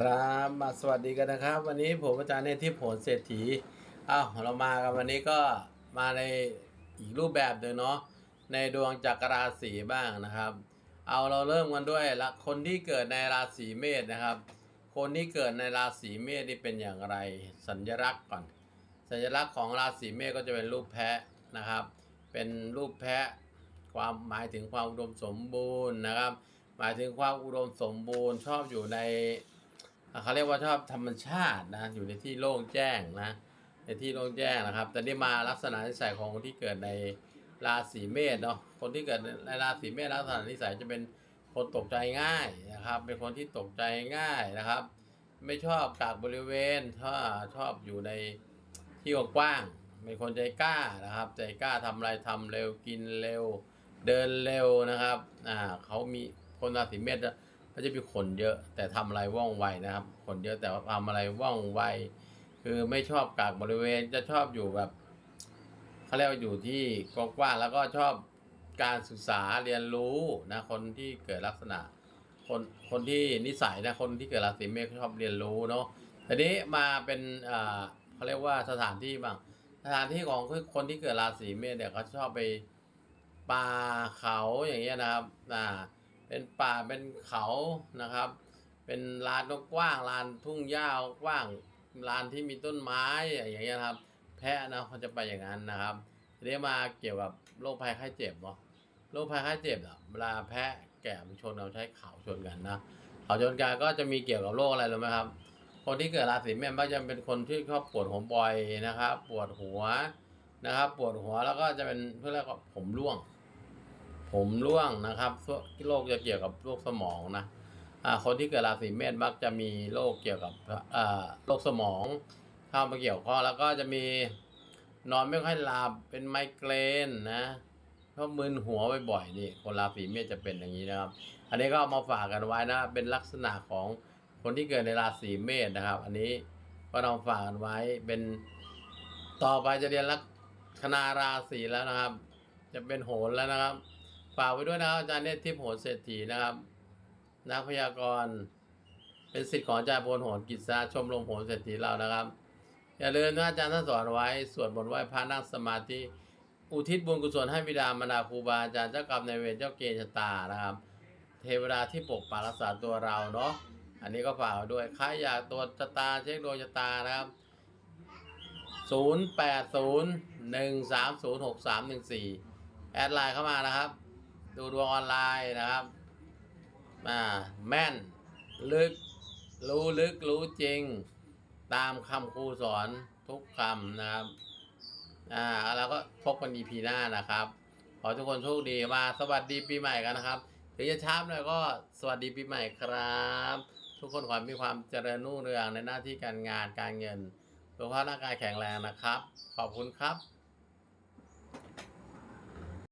ครับมาสวัสดีกันนะครับ วันนี้ผมอาจารย์เนที่ผลเศรษฐีอ้าวเรามากันวันนี้ก็มาในอีกรูปแบบหนึ่งเนาะในดวงจักรราศีบ้างนะครับ เอาเราเริ่มกันด้วยละคนที่เกิดในราศีเมษนะครับ คนที่เกิดในราศีเมษนี่เป็นอย่างไร สัญลักษณ์ก่อน สัญลักษณ์ของราศีเมษก็จะเป็นรูปแพะนะครับ เป็นรูปแพะความหมายถึงความอุดมสมบูรณ์นะครับ หมายถึงความอุดมสมบูรณ์ชอบอยู่ใน เขาเรียกว่าชอบธรรมชาตินะอยู่ในที่โล่งแจ้งนะในที่โล่งแจ้งนะครับ แต่นี่มาลักษณะนิสัยของคนที่เกิดในราศีเมษเนาะคนที่เกิดในราศีเมษลักษณะนิสัยจะเป็นคนตกใจง่ายนะครับ เป็นคนที่ตกใจง่ายนะครับ ไม่ชอบกากบริเวณถ้าชอบอยู่ในที่กว้างเป็นคนใจกล้านะครับ ใจกล้าทำอะไรทำเร็วกินเร็ว เดินเร็วนะครับอ่าเขามีคนราศีเมษ จะเขาจะมีขนเยอะแต่ทำอะไรว่องไวนะครับขนเยอะแต่ว่าทำอะไรว่องไว คือไม่ชอบกากบริเวณจะชอบอยู่แบบเขาเรียกว่าอยู่ที่กว้างๆแล้วก็ชอบการศึกษาเรียนรู้นะคนที่เกิดลักษณะ คนคนที่นิสัยนะคนที่เกิดราศีเมษชอบเรียนรู้เนาะทีนี้มาเป็นอ่าเขาเรียกว่าสถานที่บ้างสถานที่ของคนที่เกิดราศีเมษเนี่ยเขาชอบไปป่าเขาอย่างเงี้ยนะครับอ่า เป็นป่าเป็นเขานะครับ เป็นลานกว้างลานทุ่งหญ้ากว้างลานที่มีต้นไม้อย่างเงี้ยครับ แพะนะเขาจะไปอย่างนั้นนะครับทีนี้มาเกี่ยวกับโรคภัยไข้เจ็บเนาะโรคภัยไข้เจ็บอะเวลาแพะแก่มันชนเราใช้เขาชนกันนะเขาชนกันก็จะมีเกี่ยวกับโรคอะไรรู้ไหมครับ คนที่เกิดราศีเมษมักจะเป็นคนที่ชอบปวดหัวบ่อยนะครับ ปวดหัวนะครับ ปวดหัวแล้วก็จะเป็นเพื่อเรียกว่าผมร่วง ผมร่วงนะครับโรคจะเกี่ยวกับโรคสมองนะคนที่เกิดราศีเมษมักจะมีโรคเกี่ยวกับโรคสมองเข้ามาเกี่ยวข้องแล้วก็จะมีนอนไม่ค่อยหลับเป็นไมเกรนนะเพราะมึนหัวบ่อยๆนี่คนราศีเมษจะเป็นอย่างนี้นะครับ อันนี้ก็เอามาฝากกันไว้นะเป็นลักษณะของคนที่เกิดในราศีเมษนะครับ อันนี้ก็นำฝากกันไว้เป็นต่อไปจะเรียนลัคนาราศีแล้วนะครับ จะเป็นโหนแล้วนะครับ ฝากไว้ด้วยนะครับอาจารย์เนตรทิพย์โหนเศรษฐีนะครับ นักพยากรณ์เป็นสิทธิ์ของอาจารย์พลโหนกิจสาชมรมโหนเศรษฐีเรานะครับ อย่าลืมนะอาจารย์ท่านสอนไว้สวดบนต์ไหว้พระนั่งสมาธิอุทิศบุญกุศลให้บิดามารดาครูบาอาจารย์เจ้ากรรมนเวรเจ้าเกณฑ์ชะตานะครับ เทวดาที่ปกปักรักษาตัวเราเนาะอันนี้ก็ฝากไว้ด้วยใครอยากตรวจชะตาเช็คดวงชะตานะครับ 0 8 0 1 3 0 6 3 1 4 แอดไลน์เข้ามานะครับ ดูดวงออนไลน์นะครับอ่าแม่น ลึก รู้ลึกรู้จริง ตามคำครูสอนทุกคำนะครับอ่าแล้วก็พบกัน EP หน้านะครับ ขอทุกคนโชคดีมาสวัสดีปีใหม่กันนะครับถึงจะช้าหน่อยก็สวัสดีปีใหม่ครับ ทุกคนขอให้มีความเจริญรุ่งเรืองในหน้าที่การงานการเงินสุขภาพร่างกายแข็งแรงนะครับ ขอบคุณครับ